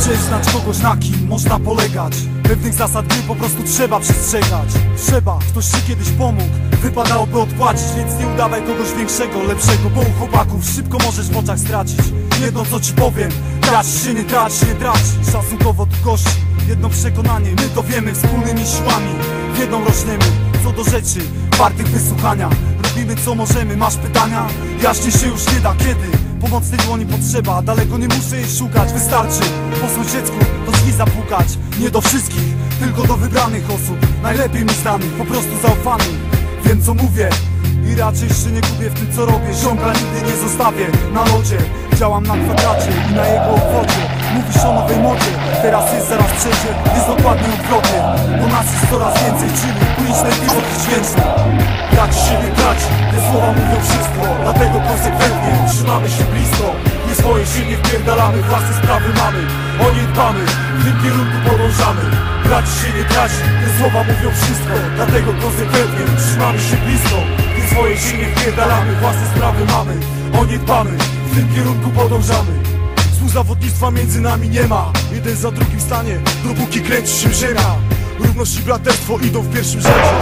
Chcesz znać kogoś na kim można polegać. Pewnych zasad gry po prostu trzeba przestrzegać. Trzeba, ktoś ci kiedyś pomógł Wypadałoby odpłacić, więc nie udawaj kogoś większego, lepszego Bo u chłopaków szybko możesz w oczach stracić. Jedno co ci powiem, tracisz się nie traci, nie traci Szacunkowo tu gości, jedno przekonanie My to wiemy wspólnymi siłami. Jedną rośniemy, co do rzeczy Wartych wysłuchania. Robimy co możemy, masz pytania? Jaśnie się już nie da, kiedy? Pomocnej dłoni potrzeba, daleko nie muszę jej szukać Wystarczy po sąsiedzku do drzwi zapukać. Nie do wszystkich, tylko do wybranych osób Najlepiej mi znanych, po prostu zaufanych Wiem co mówię i raczej się nie gubię w tym co robię. Ziąga nigdy nie zostawię na lodzie Działam na kwadracie i na jego obwodzie. Mówisz o nowej modzie, teraz jest, zaraz przejdzie Jest dokładnie odwrotnie, bo nas jest coraz więcej Czyli ulicznej piłki dźwięcznej te słowa mówią wszystko Dlatego konsekwentnie trzymamy się blisko. Nie swoje się nie wpierdalamy, własne sprawy mamy O nie dbamy, w tym kierunku podążamy. Traci się nie traci, te słowa mówią wszystko Dlatego konsekwentnie trzymamy się blisko. Nie swoje się nie wpierdalamy, własne sprawy mamy O nie dbamy, w tym kierunku podążamy. Współzawodnictwa między nami nie ma Jeden za drugim stanie, dopóki kręci się ziemia Równość i braterstwo idą w pierwszym rzędzie.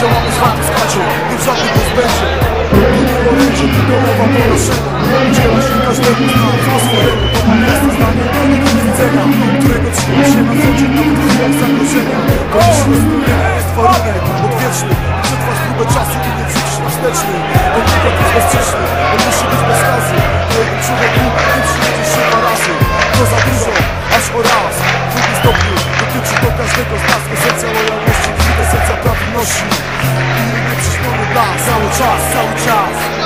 Działamy z wami w składzie, nie w żadnym rozbędzie nie orędzie, tylko mowa po naszemu. Dziela się każdemu z nas po swojemu. To jest zdanie, to nie punkt widzenia Którego trzyma się na co dzień, nawet w chwilach zagrożenia. Jeśli spełnienia jest warunek odwieczny Przetrwać próbę czasu i nie wrzucić na wsteczny. Ten klimat jest bezsprzeczny, So lost, so soldier.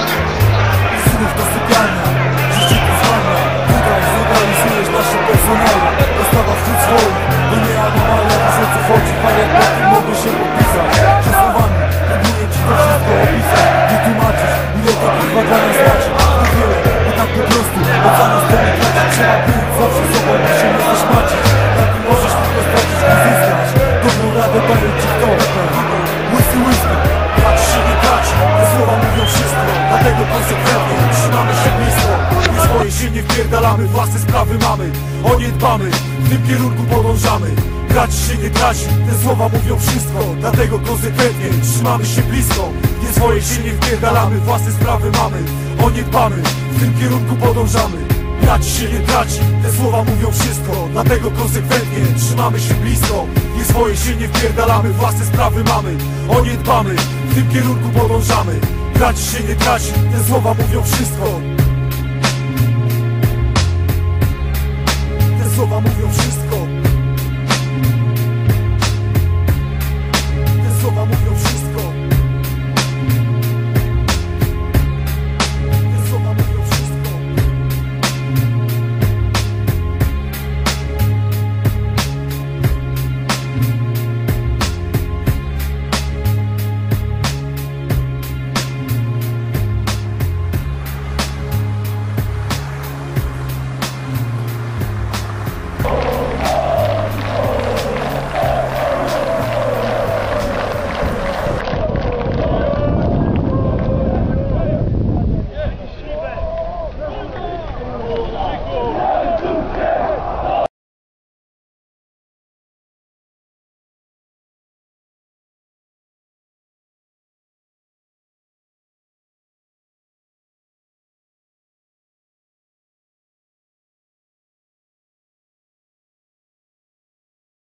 Się nie wpierdalamy, własne sprawy mamy O nie dbamy, w tym kierunku podążamy. Traci się nie traci, te słowa mówią wszystko Dlatego konsekwentnie trzymamy się blisko. Nie swoje się nie wpierdalamy, własne sprawy mamy O nie dbamy, w tym kierunku podążamy. Traci się nie traci, te słowa mówią wszystko Dlatego konsekwentnie trzymamy się blisko. Nie swoje się nie wpierdalamy, własne sprawy mamy O nie dbamy, w tym kierunku podążamy. Traci się nie traci, Te słowa mówią wszystko